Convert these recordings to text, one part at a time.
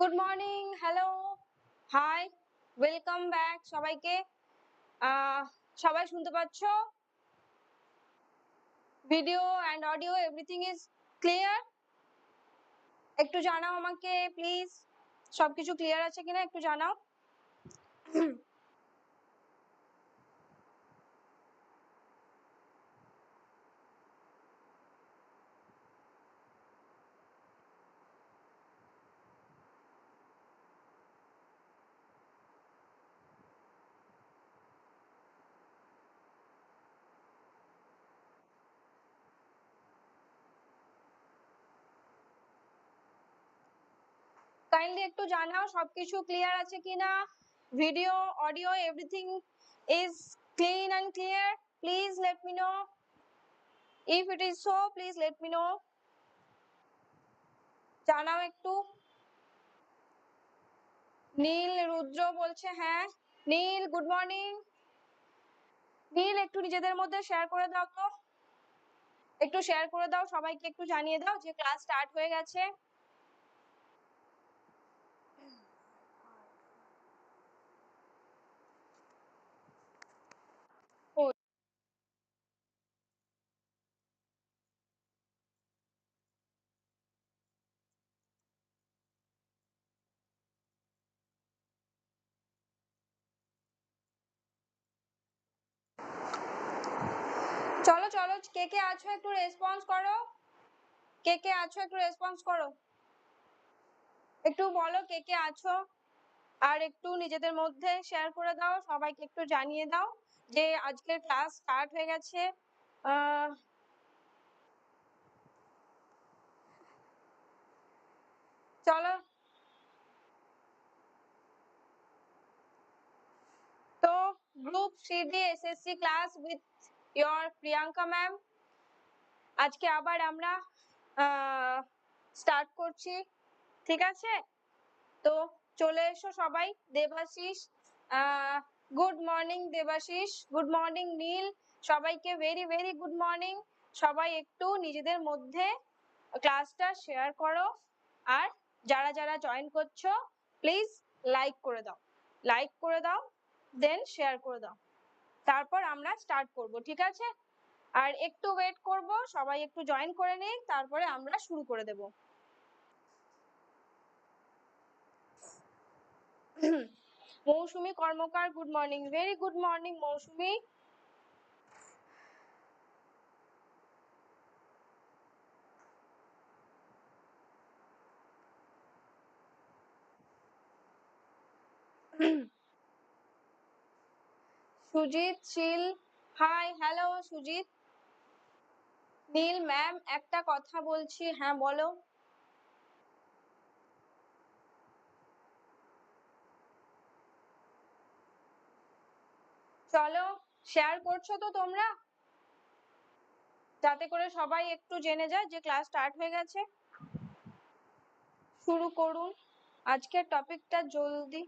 Good morning hello hi welcome back সবাইকে। সবাই শুনতে পাচ্ছ? Video and audio everything is clear একটু জানাও আমাকে প্লিজ সবকিছু ক্লিয়ার আছে কিনা একটু জানাও। কাইন্ডলি একটু জানাও, সবকিছু ক্লিয়ার আছে কিনা? Video audio everything is clean and clear please let me know if it is so please let me know জানাও একটু। নীল, রুদ্র বলছে হ্যাঁ। নীল গুড মর্নিং নীল, একটু নিজেদের মধ্যে শেয়ার করে দাও তো। একটু শেয়ার করে দাও, সবাইকে একটু জানিয়ে দাও যে ক্লাস স্টার্ট হয়ে গেছে ও চলো, কে কে আছো একটু রেসপন্স করো? কে কে আছো একটু রেসপন্স করো? একটু বলো কে কে আছো আর একটু নিজেদের মধ্যে শেয়ার করে দাও, সবাইকে একটু জানিয়ে দাও যে আজকের ক্লাস স্টার্ট হয়ে গেছে। চলো। তো group CD SSC class with your Priyanka ma'am আজকে আবার আমরা স্টার্ট করছি, ঠিক আছে? তো চলে এসো সবাই, Debashis good morning Debashis good morning Neel, সবাইকে ভেরি ভেরি গুড মর্নিং সবাই একটু নিজেদের মধ্যে ক্লাসটা শেয়ার করো। আর যারা যারা জয়েন করছ প্লিজ লাইক করে দাও। লাইক করে দাও দেন শেয়ার করে দাও। তারপর আমরা স্টার্ট করব, ঠিক আছে? আর একটু ওয়েট করব, সবাই একটু জয়েন করে নিই, তারপরে আমরা শুরু করে দেব। Mousumi Karmakar good morning very good morning Mousumi. Sujit, Sheel. Hi hello Sujit. Neel ma'am একটা কথা বলছি হ্যাঁ বলো। চলো শেয়ার করছ তো তোমরা? যাতে করে সবাই একটু জেনে যায় যে ক্লাস স্টার্ট হয়ে গেছে। শুরু করুন। আজকের টপিকটা জলদি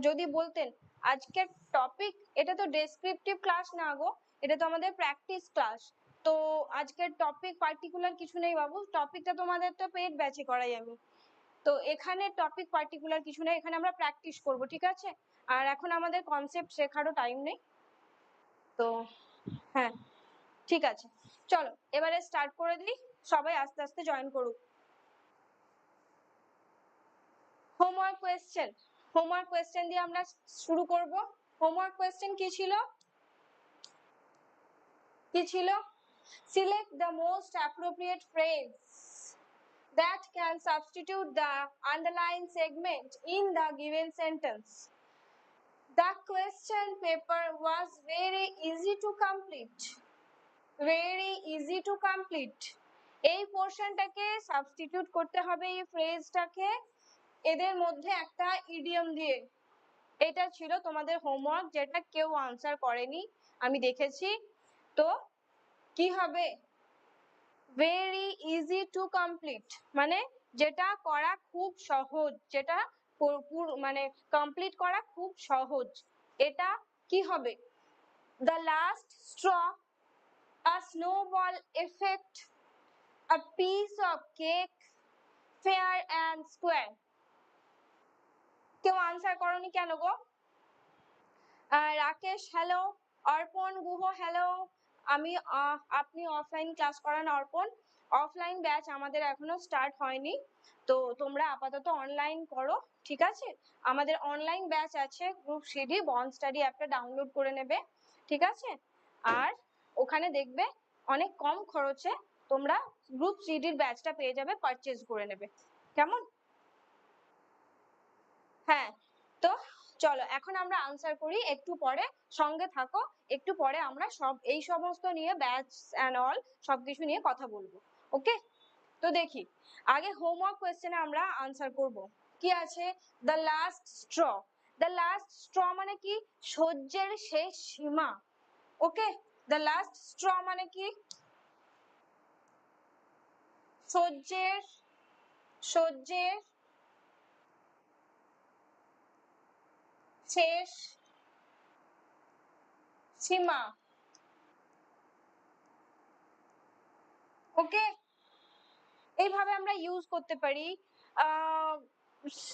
যদি বলতেন। আজকের টপিক এটা তো ডেসক্রিপটিভ ক্লাস না গো, এটা তো আমাদের প্র্যাকটিস ক্লাস তো আজকের টপিক পার্টিকুলার কিছু নেই বাবু টপিকটা তোমাদের তো পেট ব্যাচে করাই আমি। তো এখানে টপিক পার্টিকুলার কিছু নেই, এখানে আমরা প্র্যাকটিস করব, ঠিক আছে? আর এখন আমাদের কনসেপ্ট শেখারও টাইম নেই। তো হ্যাঁ ঠিক আছে। চলো, এবারে স্টার্ট করে দিই, সবাই আস্তে আস্তে জয়েন করুক। হোমওয়ার্ক কোয়েশ্চেন হোমওয়ার্ক কোয়েশ্চেন দিয়ে আমরা শুরু করব। হোমওয়ার্ক কোয়েশ্চেন কি ছিল? কি ছিল? Select the most appropriate phrase that can substitute the underline segment in the given sentence the question paper was very easy to complete very easy to complete এই পোর্শনটাকে সাবস্টিটিউট করতে হবে এই ফ্রেজটাকে এদের মধ্যে একটা ইডিয়ম দিয়ে এটা ছিল তোমাদের হোমওয়ার্ক যেটা কেউ আনসার করেনি। আমি দেখেছি। তো কি হবে? ভেরি ইজি টু কমপ্লিট মানে যেটা করা খুব সহজ, যেটা মানে কমপ্লিট করা খুব সহজ। এটা কি হবে? The last straw a snowball effect a piece of cake fair and square কেউ আনসার করনি কেন গো? রাকেশ হ্যালো অর্পণ, গুহ হ্যালো আমি আপনি অফলাইন ক্লাস করান অর্পণ। অফলাইন ব্যাচ আমাদের এখনও স্টার্ট হয়নি। তো তোমরা আপাতত অনলাইন করো, ঠিক আছে? আমাদের অনলাইন ব্যাচ আছে গ্রুপ সিডি বন স্টাডি অ্যাপটা ডাউনলোড করে নেবে, ঠিক আছে? আর ওখানে দেখবে অনেক কম খরচে তোমরা গ্রুপ সিডির ব্যাচটা পেয়ে যাবে পারচেজ করে নেবে। কেমন? হ্যাঁ তো চলো এখন আমরা আনসার করি, একটু পরে সঙ্গে থাকো, একটু পরে আমরা সব, এই সমস্ত নিয়ে ব্যাচ অ্যান্ড অল সবকিছু নিয়ে কথা বলব ওকে তো দেখি, আগে হোমওয়ার্ক কোয়েশ্চেনে আমরা আনসার করব, কি আছে? The last straw the last straw মানে কি? সহ্যের শেষ সীমা ওকে দ্য লাস্ট স্ট্র মানে কি? সহ্যের সহ্যের শেষ সীমা ওকে এইভাবে আমরা ইউজ করতে পারি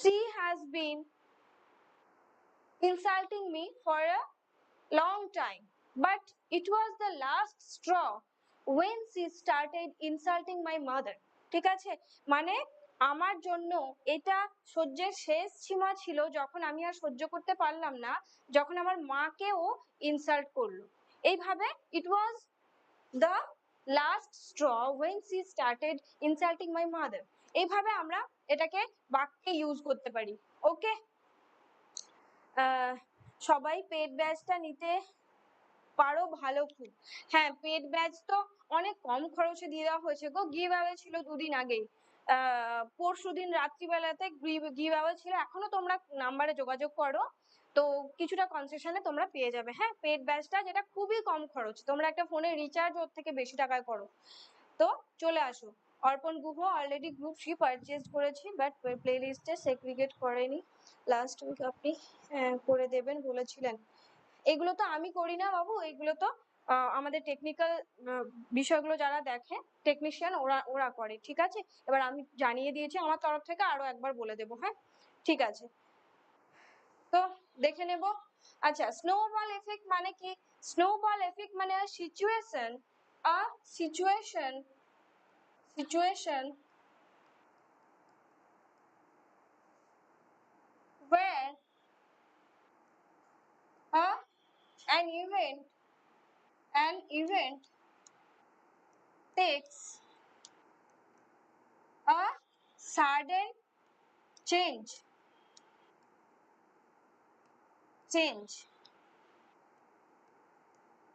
she has been insulting me for a long time but it was the last straw when she started insulting my mother ঠিক আছে মানে আমার জন্য এটা সহ্যের শেষ সীমা ছিল যখন আমি আর সহ্য করতে পারলাম না, যখন আমার মাকে ও ইনসাল্ট করল। এইভাবে it was the last straw when she started insulting my mother এইভাবে আমরা এটাকে বাক্যে ইউজ করতে পারি ওকে সবাই পেড ব্যাচটা নিতে পারো ভালো খুব। হ্যাঁ পেড ব্যাচ তো অনেক কম খরচে দিয়ে দেওয়া হয়েছে গো গিভ অ্যাওয়ে ছিল দুদিন আগেই। পরশু দিন রাত্রিবেলাতে গিভ অ্যাওয়ে ছিল। এখনও তোমরা নাম্বারে যোগাযোগ করো। তো কিছুটা কনসেশনে তোমরা পেয়ে যাবে। হ্যাঁ পেড ব্যাচটা যেটা খুবই কম খরচ। তোমরা একটা ফোনে রিচার্জ ওর থেকে বেশি টাকায় করো। তো চলে আসো। Arpan Guha already group C purchase করেছি বাট প্লে লিস্টে সেগ্রিগেট করেনি। লাস্ট উইক আপনি করে দেবেন বলেছিলেন। এগুলো তো আমি করি না বাবু, এগুলো তো আমাদের টেকনিক্যাল বিষয়গুলো যারা দেখে টেকনিশিয়ান ওরা ওরা করে, ঠিক আছে? এবার আমি জানিয়ে দিয়েছি আমার তরফ থেকে, আরও একবার বলে দেবো হ্যাঁ? ঠিক আছে। তো দেখে নেব। আচ্ছা স্নোবল এফেক্ট মানে কি? স্নোবল এফেক্ট মানে situation a situation situation where a, an event an event takes a sudden change. Change.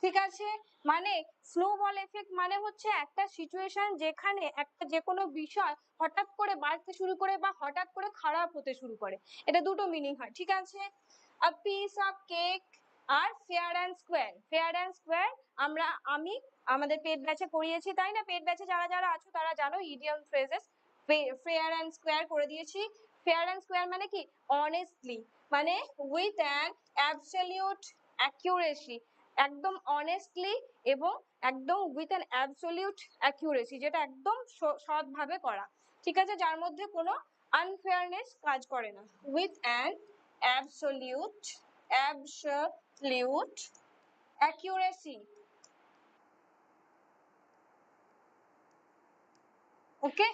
ঠিক আছে? মানে স্নোবল এফেক্ট মানে হচ্ছে একটা সিচুয়েশন যেখানে একটা যে কোনো বিষয় হঠাৎ করে বাড়তে শুরু করে বা হঠাৎ করে খারাপ হতে শুরু করে। এটা দুটো মিনিং হয়, ঠিক আছে? A piece of cake R fair and square fair and square আমরা, আমি আমাদের পেট ব্যাচে করিয়েছি, তাই না? পেট ব্যাচে যারা যারা আছো তারা জানো idiom phrases fair and square করে দিয়েছি। ফেয়ার অ্যান্ড স্কোয়ার মানে কি? অনেস্টলি মানে উইথ অ্যান অ্যাবসলিউট অ্যাকিউরেসি একদম অনেস্টলি এবং একদম উইথ অ্যান অ্যাবসলিউট অ্যাকিউরেসি যেটা একদম সৎভাবে করা। ঠিক আছে? যার মধ্যে কোনো আনফেয়ারনেস কাজ করে না। With an absolute absolute accuracy okay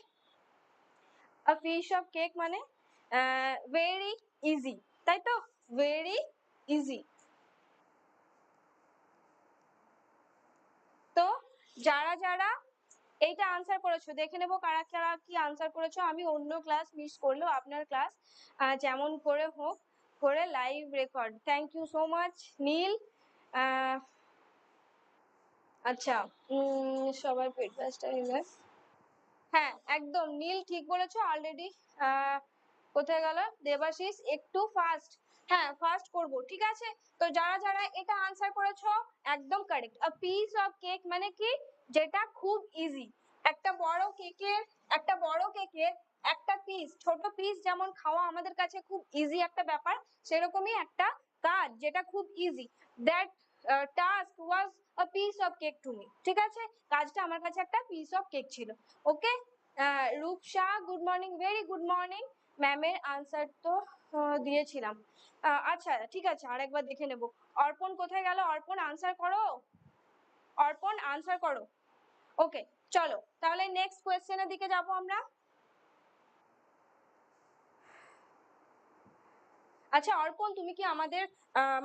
a piece of cake মানে ভেরি ইজি তাই তো? ভেরি ইজি তো যারা যারা এইটা আনসার করেছ, দেখে নেব কারা কারা কি আনসার করেছ। আমি অন্য ক্লাস মিস করলেও আপনার ক্লাস যেমন করে হোক করে live record thank you so much Neel আচ্ছা উম, সবার পেট ব্যাচটা নিলে। হ্যাঁ একদম নীল ঠিক বলেছ অলরেডি কোথায় গেল? দেবাশিস একটু ফাস্ট হ্যাঁ ফাস্ট করব ঠিক আছে? তো যারা যারা এটা আনসার করেছ একদম correct a piece of cake মানে কি? যেটা খুব ইজি একটা বড় কেকের একটা বড় কেকের একটা পিস ছোট পিস যেমন খাওয়া আমাদের কাছে খুব ইজি একটা ব্যাপার, সেরকমই একটা কাজ যেটা খুব easy that task was a piece of cake to me ঠিক আছে? কাজটা আমার কাছে একটা পিস অফ কেক ছিল। Okay Rupsa good morning very good morning ম্যামের আনসার তো দিয়েছিলাম। আচ্ছা ঠিক আছে, আরেকবার দেখে নেব। অর্পণ কোথায় গেল? অর্পণ আনসার করো? অর্পণ আনসার করো। ওকে চলো, তাহলে নেক্সট কোয়েশ্চেনের দিকে যাব আমরা। আচ্ছা অর্পণ, তুমি কি আমাদের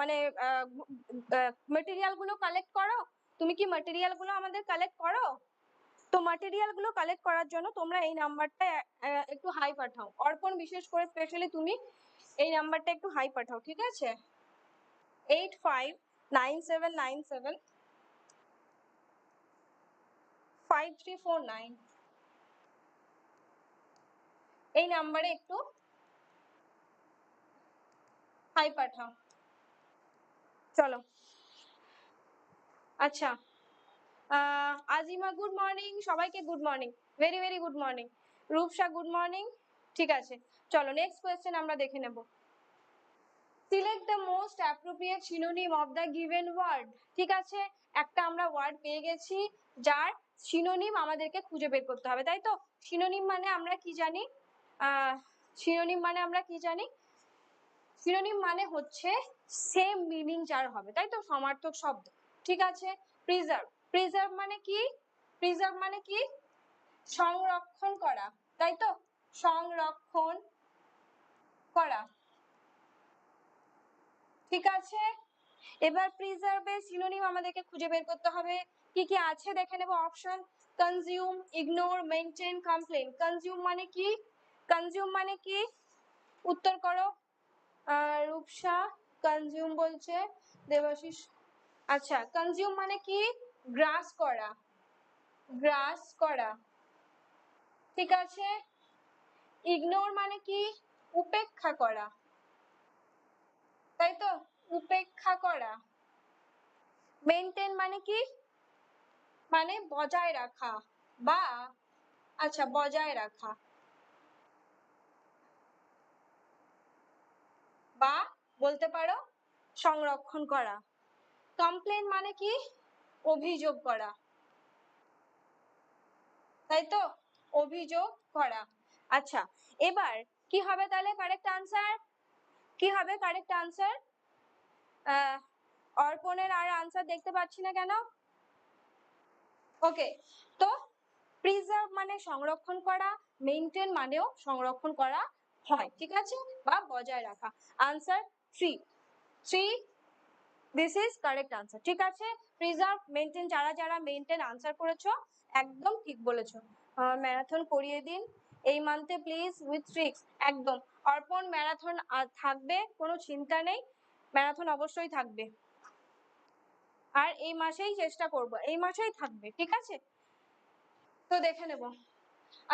মানে মেটেরিয়ালগুলো কালেক্ট করো? তুমি কি মেটেরিয়াল আমাদের কালেক্ট করো? তো মাটেরিয়াল কালেক্ট করার জন্য তোমরা এই নাম্বারটা একটু হাই পাঠাও। অর্পণ, বিশেষ করে স্পেশালি তুমি এই নাম্বারটা একটু হাই পাঠাও, ঠিক আছে? Eight five nine seven nine seven five three four nine এই নাম্বারে একটু হাই পাঠাও। চলো। আচ্ছা আজিমা গুড মর্নিং সবাইকে good morning very very good morning Rupsa good morning ঠিক আছে, চলো নেক্সট কোয়েশ্চেন আমরা দেখে নেব। Select the most appropriate synonym of the given word ঠিক আছে, একটা আমরা ওয়ার্ড পেয়ে গেছি, যার সিনোনিম আমাদেরকে খুঁজে বের করতে হবে, তাই তো? সিনোনিম মানে আমরা কি জানি? সিনোনিম মানে আমরা কি জানি? সিনোনিম মানে হচ্ছে সেম মিনিং যার হবে, তাই তো? সমার্থক শব্দ। ঠিক আছে? প্রিজার্ভ প্রিজার্ভ মানে কি? প্রিজার্ভ মানে কি? সংরক্ষণ করা, তাই তো? সংরক্ষণ করা। ঠিক আছে? এবার প্রিজার্ভের সিনোনিম আমাদেরকে খুঁজে বের করতে হবে। কি কি আছে? দেখে নেব option consume ignore maintain complain consume মানে কি? কনজিউম মানে কি? উত্তর করো। রূপসা কনজিউম বলছে দেবাশিস। আচ্ছা কনজিউম মানে কি? গ্রাস করা। গ্রাস করা। ঠিক আছে? ইগনোর মানে কি? উপেক্ষা করা। তাই তো? উপেক্ষা করা। মেনটেন মানে কি? মানে বজায় রাখা বা আচ্ছা বজায় রাখা বা বলতে পারো? সংরক্ষণ করা। কমপ্লেন মানে কি? অভিযোগ করা। তাই তো? অভিযোগ করা। আচ্ছা এবার কি হবে তাহলে? কারেক্ট আনসার কি হবে কারেক্ট আনসার অর্পণের আর আনসার দেখতে পাচ্ছি না কেন? ওকে তো প্রিজার্ভ মানে সংরক্ষণ করা মেনটেন মানেও সংরক্ষণ করা হয়, ঠিক আছে? বা বজায় রাখা। Answer three three this is correct answer ঠিক আছে? প্রিজার্ভ মেনটেন যারা যারা মেনটেন আনসার করেছ, একদম ঠিক বলেছ। ম্যারাথন করিয়ে দিন। এই মান্থে প্লিজ উইথ ট্রিক্স একদম। অর্পণ ম্যারাথন থাকবে, কোনো চিন্তা নেই। ম্যারাথন অবশ্যই থাকবে। আর এই মাসেই চেষ্টা করব। এই মাসেই থাকবে, ঠিক আছে? তো দেখে নেব।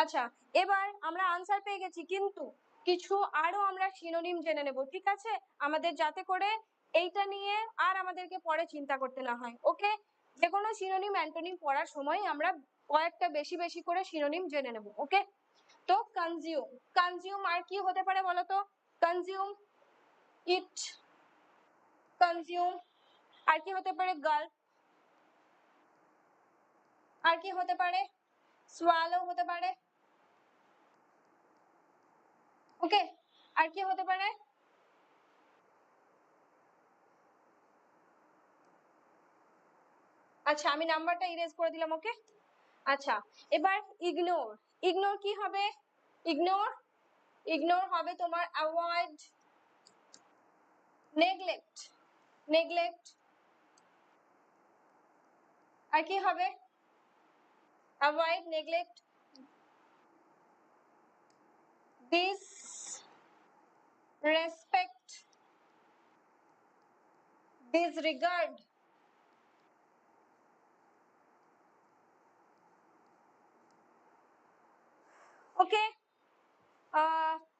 আচ্ছা এবার আমরা আনসার পেয়ে গেছি, কিন্তু কিছু আরও আমরা সিনোনিম জেনে নেব, ঠিক আছে? আমাদের যাতে করে এইটা নিয়ে আর আমাদেরকে পরে চিন্তা করতে না হয় ওকে যে কোনো সিনোনিম অ্যান্টোনিম পড়ার সময় আমরা কয়েকটা বেশি বেশি করে সিনোনিম জেনে নেব ওকে তো কনজিউম কনজিউম আর কি হতে পারে বলো তো কনজিউম ইট কনজিউম আর কি হতে পারে? গাল্প আর কি হতে পারে? সোয়ালো হতে পারে ওকে, আর কি হতে পারে? আচ্ছা আমি নাম্বারটা ইরেজ করে দিলাম, ওকে? আচ্ছা এবার ইগনোর ইগনোর কি হবে? ইগনোর ইগনোর হবে তোমার অ্যাভয়েড নেগলেক্ট নেগলেক্ট আর কি হবে? Avoid neglect this respect disregard okay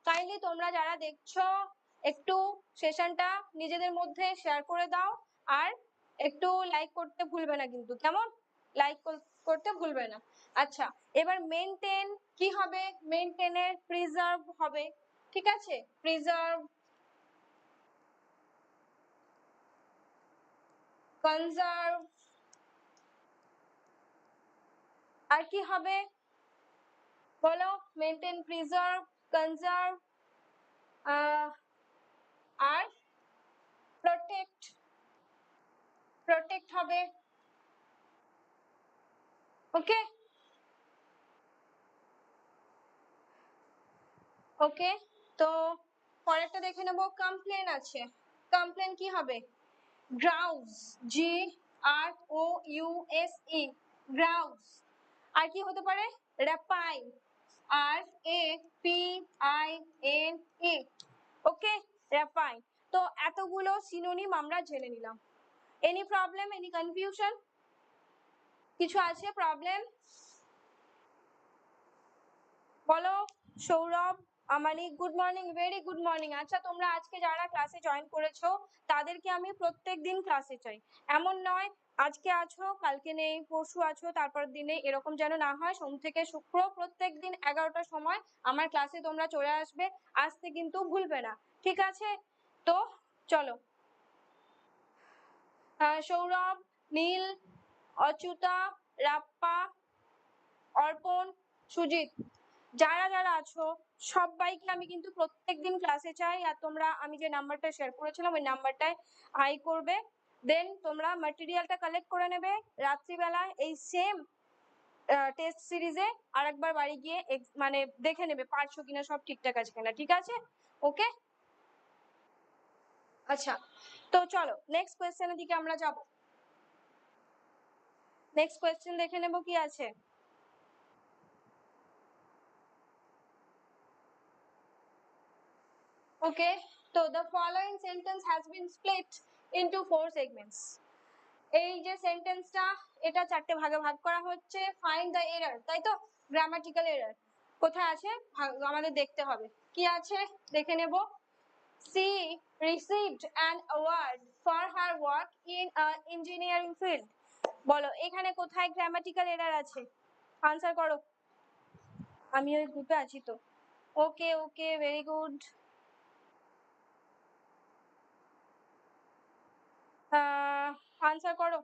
kindly তোমরা যারা দেখছ, একটু সেশনটা নিজেদের মধ্যে শেয়ার করে দাও, আর একটু লাইক করতে ভুলবে না কিন্তু, কেমন? লাইক করতে ভুলবে না। আচ্ছা এবার মেনটেন কি হবে? মেনটেনের প্রিজার্ভ হবে। ঠিক আছে? প্রিজার্ভ কনজার্ভ আর কি হবে? বলো মেনটেন প্রিজার্ভ কনজার্ভ আর প্রোটেক্ট প্রোটেক্ট হবে। Okay okay? তো পরেরটা দেখে নেব। কমপ্লেন আছে। কমপ্লেন কি হবে? Grouse G R O U S ই গ্রাউজ আর কি হতে পারে? Rapine R A P I N E okay? Rapine তো এতগুলো সিনোনিম আমরা জেনে নিলাম। এনি প্রবলেম এনি কনফিউশন কিছু আছে প্রবলেম বলো, Sourav. Amani good morning very good morning আচ্ছা তোমরা আজকে যারা ক্লাসে জয়েন করেছ, তাদেরকে আমি প্রত্যেক দিন ক্লাসে চাই। এমন নয়, আজকে আছো, কালকে নেই, পরশু আছো তারপর দিনে এরকম যেন না হয়, সোম থেকে শুক্র প্রত্যেক দিন এগারোটার সময় আমার ক্লাসে তোমরা চলে আসবে, আসতে কিন্তু ভুলবে না। ঠিক আছে? তো, চলো। সৌরভ, নীল, অচ্যুতা, রাপ্পা, অর্পণ, সুজিত। যারা যারা আছো, সবাইকে আমি কিন্তু প্রত্যেকদিন ক্লাসে চাই। আর তোমরা, আমি যে নাম্বারটা শেয়ার করেছিলাম, ওই নাম্বারটায় হাই করবে। দেন তোমরা ম্যাটেরিয়ালটা কালেক্ট করে নেবে। রাত্রিবেলায় এই সেম টেস্ট সিরিজে আরেকবার বাড়ি গিয়ে মানে দেখে নেবে, পারছ কিনা, সব ঠিকঠাক আছে কিনা, ঠিক আছে? ওকে আচ্ছা তো চলো নেক্সট কোয়েশ্চেনের দিকে আমরা যাব। নেক্সট কোয়েশ্চেন দেখে নেব কি আছে? Okay, so the following sentence has been split into four segments. এই যে সেন্টেন্সটা এটা চারটে ভাগে ভাগ করা হচ্ছে। ফাইন্ড দ্য এরর তাই তো? গ্রামাটিক্যাল এরর কোথায় আছে? আমাদের দেখতে হবে। কি আছে? দেখে নেব। She received an award for her work in engineering field বলো এখানে কোথায় গ্রামাটিক্যাল এরর আছে? আনসার করো। আমি ওই গ্রুপে আছি তো। Okay okay very good answer করো।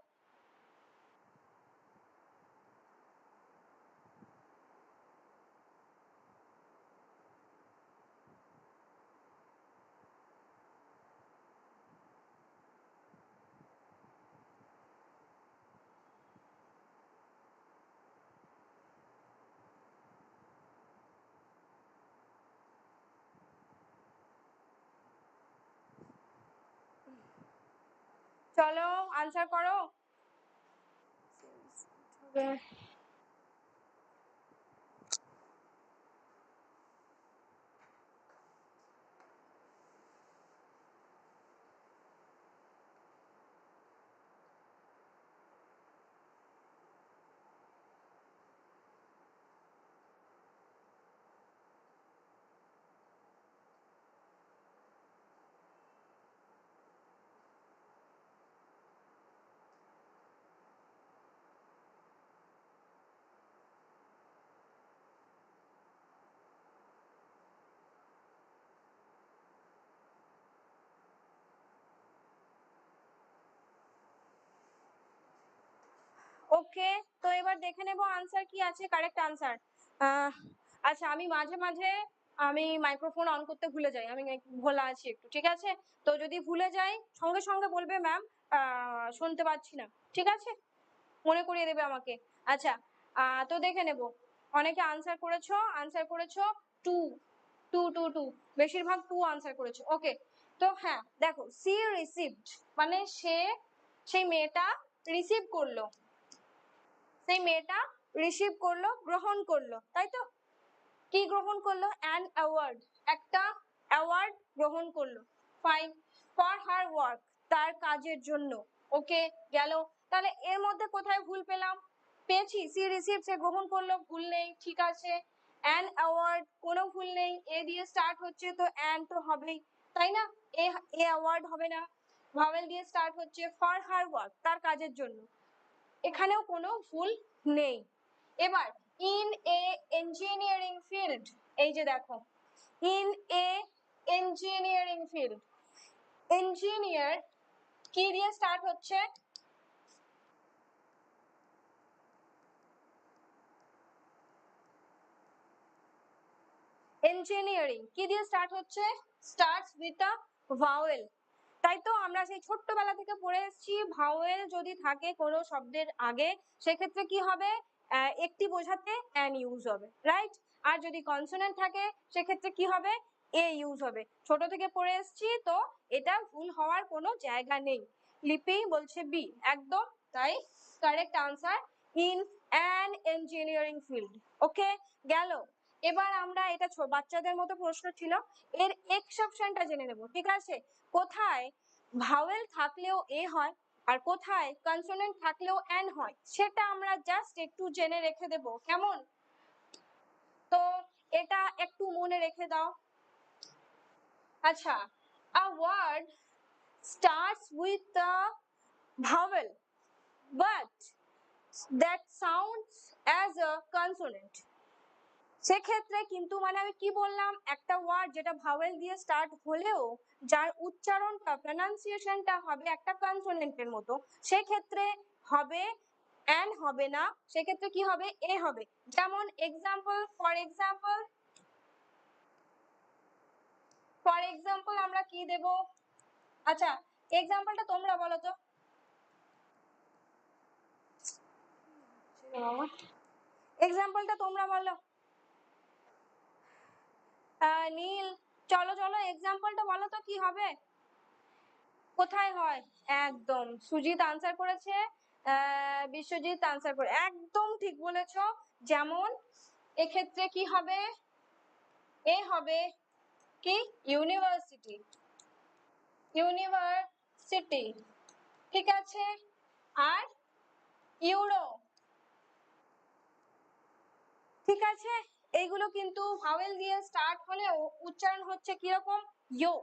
চলো আনসার করো। ওকে তো এবার দেখে নেব আনসার কি আছে কারেক্ট আনসার আচ্ছা আমি মাঝে মাঝে আমি মাইক্রোফোন অন করতে ভুলে যাই, আমি ভোলা আছি একটু, ঠিক আছে? তো যদি ভুলে যাই, সঙ্গে সঙ্গে বলবে ম্যাম শুনতে পাচ্ছি না, ঠিক আছে? মনে করিয়ে দেবে আমাকে। আচ্ছা তো দেখে নেব। অনেকে আনসার করেছ আনসার করেছ টু টু টু টু বেশিরভাগ টু আনসার করেছ। ওকে তো হ্যাঁ দেখো সি রিসিভড মানে সে, সেই মেয়েটা রিসিভ করল। সেই মেয়েটা রিসিভ করল, গ্রহণ করল। তাই তো? কি গ্রহণ করল? অ্যান অ্যাওয়ার্ড একটা অ্যাওয়ার্ড গ্রহণ করল। ফাইন ফর হার ওয়ার্ক তার কাজের জন্য। ওকে, গেল। তাহলে এর মধ্যে কোথায় ভুল পেলাম? পেয়েছি, সি রিসিভ সে গ্রহণ করল, ভুল নেই, ঠিক আছে। অ্যান অ্যাওয়ার্ড কোনো ভুল নেই, এ দিয়ে স্টার্ট হচ্ছে, তো অ্যান তো হবেই, তাই না? এ অ্যাওয়ার্ড হবে না। ভাওয়েল দিয়ে স্টার্ট হচ্ছে ফর হার ওয়ার্ক তার কাজের জন্য। এখানেও কোনো ভুল নেই। এবার ইন এ ইঞ্জিনিয়ারিং ফিল্ড এই যে দেখো in a engineering field engineer কি দিয়ে স্টার্ট হচ্ছে? ইঞ্জিনিয়ারিং কি দিয়ে স্টার্ট হচ্ছে? স্টার্টস উইথ আ ভাওয়েল তাই তো আমরা সেই ছোট্টবেলা থেকে পড়ে এসেছি। ভাওয়েল যদি থাকে কোনো শব্দের আগে, সেক্ষেত্রে কি হবে? একটি বোঝাতে অ্যান ইউজ হবে রাইট আর যদি কনসোনেন্ট থাকে, সেক্ষেত্রে কি হবে? এ ইউজ হবে। ছোট থেকে পড়ে এসেছি তো এটা ভুল হওয়ার কোনো জায়গা নেই। লিপি বলছে বি একদম তাই? Correct answer in an engineering field okay গেল। এবার আমরা এটা বাচ্চাদের মতো প্রশ্ন ছিল। এর এক্সেপশনটা জেনে নেব, ঠিক আছে? কোথায় ভাওয়েল থাকলেও এ হয় আর কোথায় কনসোনেন্ট থাকলেও এন হয়, সেটা আমরা জাস্ট একটু জেনে রেখে দেব, কেমন? তো এটা একটু মনে রেখে দাও। আচ্ছা a word starts with the vowel, but that sounds as a consonant. সেক্ষেত্রে কিন্তু মানে আমি কি বললাম একটা ওয়ার্ড যেটা ভাওয়েল দিয়ে স্টার্ট হলেও যার উচ্চারণটা প্রনাউন্সিয়েশনটা হবে একটা কনসোনেন্টের মতো সেক্ষেত্রে হবে অ্যান হবে না সেক্ষেত্রে কি হবে? এ হবে। যেমন example for example for example আমরা কি দেব? আচ্ছা এক্সাম্পলটা তোমরা বলো তো। এক্সাম্পলটা তোমরা বলো। নীল, চলো চলো এক্সাম্পলটা বলো তো, কি হবে? কোথায় হয়? একদম, সুজিত আনসার করেছে বিশ্বজিৎ আনসার করে, একদম ঠিক বলেছ। যেমন, এক্ষেত্রে কি হবে? এ হবে কি? ইউনিভার্সিটি ইউনিভার্সিটি ঠিক আছে? আর ইউরো ঠিক আছে? এইগুলো কিন্তু ভাওয়েল দিয়ে স্টার্ট হলেও উচ্চারণ হচ্ছে কীরকম? ইউ।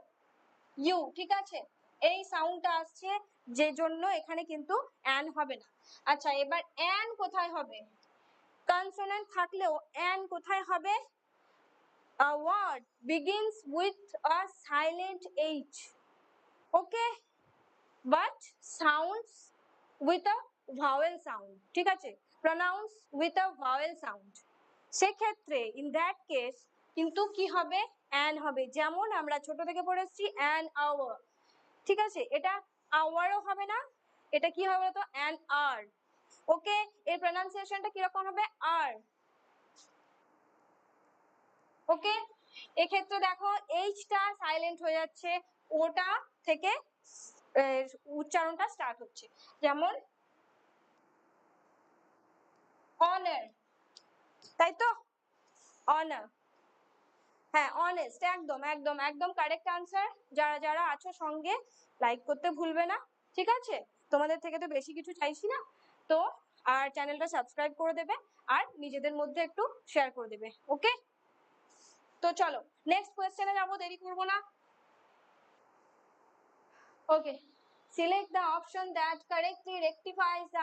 ইউ, ঠিক আছে? এই সাউন্ডটা আসছে যে জন্য এখানে কিন্তু অ্যান হবে না। আচ্ছা এবার অ্যান কোথায় হবে? কনসোনেন্ট থাকলেও অ্যান কোথায় হবে? A word begins with a silent h okay but sounds with a vowel sound, ঠিক আছে? pronounce with a vowel sound সেক্ষেত্রে ইন দ্যাট কেস কিন্তু কি হবে? অ্যান হবে। যেমন আমরা ছোট থেকে পড়েছি অ্যান আওয়ার ঠিক আছে? এটা আওয়ারও হবে না। এটা কি হবে তো অ্যান আর ওকে এর প্রনাউন্সিয়েশনটা কীরকম হবে? আর ওকে এক্ষেত্রে দেখো এইচটা সাইলেন্ট হয়ে যাচ্ছে। ওটা থেকে উচ্চারণটা স্টার্ট হচ্ছে। যেমন অনার তাই তো অনার হ্যাঁ অনেস্ট একদম একদম একদম কারেক্ট আনসার যারা যারা আছো সঙ্গে লাইক করতে ভুলবে না, ঠিক আছে? তোমাদের থেকে তো বেশি কিছু চাইছি না। তো আর চ্যানেলটা সাবস্ক্রাইব করে দেবে, আর নিজেদের মধ্যে একটু শেয়ার করে দেবে ওকে তো চলো নেক্সট কোয়েশ্চেনে যাব, দেরি করব না। Okay select the option that correctly rectifies the